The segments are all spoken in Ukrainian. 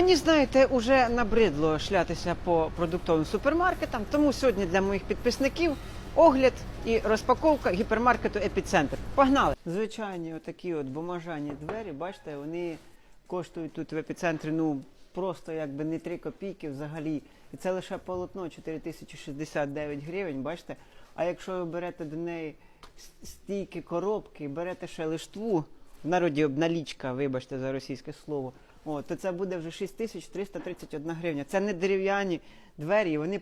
Мені знаєте, уже набридло шлятися по продуктовим супермаркетам, тому сьогодні для моїх підписників огляд і розпаковка гіпермаркету Епіцентр. Погнали! Звичайні отакі от бумажані двері, бачите, вони коштують тут в епіцентрі ну просто якби не 3 копійки взагалі. І це лише полотно 4069 гривень, бачите. А якщо ви берете до неї стійки коробки, берете ще лиштву, в народі обналічка, вибачте за російське слово, о, то це буде вже 6331 гривня. Це не дерев'яні двері, вони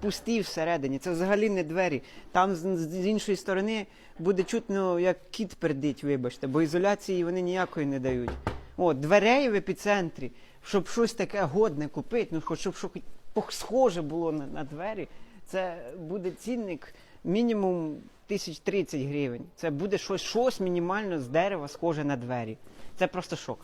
пусті всередині. Це взагалі не двері. Там з, іншої сторони буде чутно, як кіт пердить, вибачте, бо ізоляції вони ніякої не дають. О, дверей в епіцентрі, щоб щось таке годне купити, ну хоч щоб щось схоже було на, на двері, це буде цінник мінімум 1030 гривень. Це буде щось, щось мінімально з дерева схоже на двері. Це просто шок.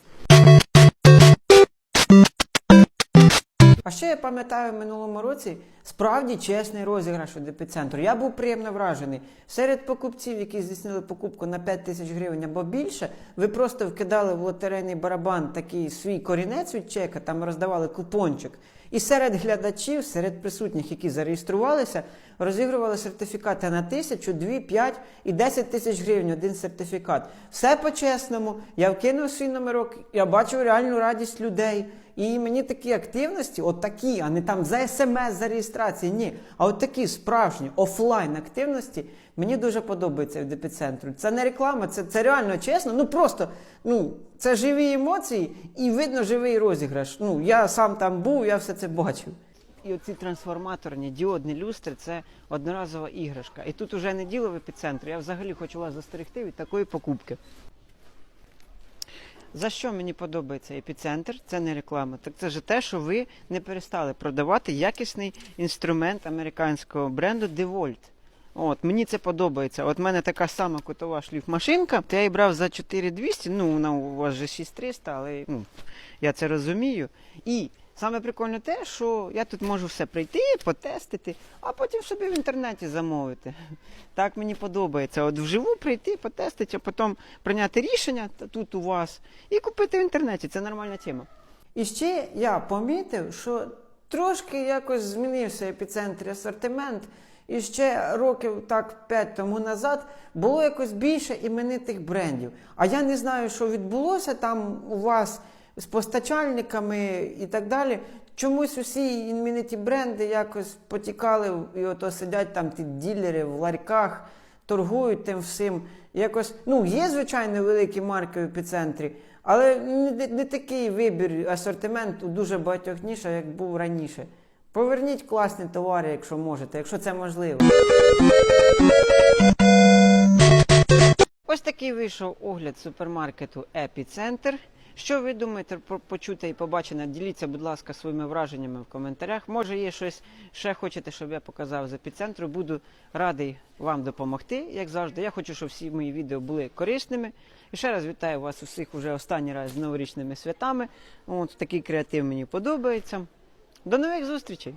Я пам'ятаю в минулому році справді чесний розіграш від епіцентру. Я був приємно вражений. Серед покупців, які здійснили покупку на 5 тисяч гривень або більше, ви просто вкидали в лотерейний барабан такий свій корінець від чека, там роздавали купончик. І серед глядачів, серед присутніх, які зареєструвалися, розігрували сертифікати на тисячу, дві, п'ять і 10 тисяч гривень один сертифікат. Все по-чесному. Я вкинув свій номерок, я бачив реальну радість людей. І мені такі активності, от такі, а не там за смс, за реєстрації, ні. А от такі справжні офлайн активності мені дуже подобається від епіцентру. Це не реклама, це, це реально чесно. Ну просто ну, це живі емоції і видно живий розіграш. Ну, я сам там був, я все це бачив. І оці трансформаторні діодні люстри це одноразова іграшка. І тут уже не діло в епіцентрі. Я взагалі хочу вас застерегти від такої покупки. За що мені подобається епіцентр? Це не реклама. Так це ж те, що ви не перестали продавати якісний інструмент американського бренду DeWalt. От, мені це подобається. От в мене така сама кутова шліфмашинка. Я її брав за 4200, ну вона у вас же 6300, але ну, я це розумію. І саме прикольне те, що я тут можу все прийти, потестити, а потім собі в інтернеті замовити. Так мені подобається. От вживу прийти, потестити, а потім прийняти рішення тут у вас і купити в інтернеті. Це нормальна тема. І ще я помітив, що трошки якось змінився епіцентр асортимент. І ще років так п'ять тому назад було якось більше іменитих брендів. А я не знаю, що відбулося там у вас з постачальниками і так далі. Чомусь усі імениті бренди якось потікали, і ото сидять там ті ділери в ларьках, торгують тим всім. Якось, ну, є, звичайно, великі марки в епіцентрі, але не, не такий вибір асортименту дуже багатьох ніж, як був раніше. Поверніть класні товари, якщо можете, якщо це можливо. Ось такий вийшов огляд супермаркету Епіцентр. Що ви думаєте про почуте і побачене? Діліться, будь ласка, своїми враженнями в коментарях. Може, є щось ще хочете, щоб я показав з епіцентру. Буду радий вам допомогти, як завжди. Я хочу, щоб всі мої відео були корисними. І ще раз вітаю вас усіх уже останній раз з новорічними святами. От такий креатив мені подобається. До нових зустрічей!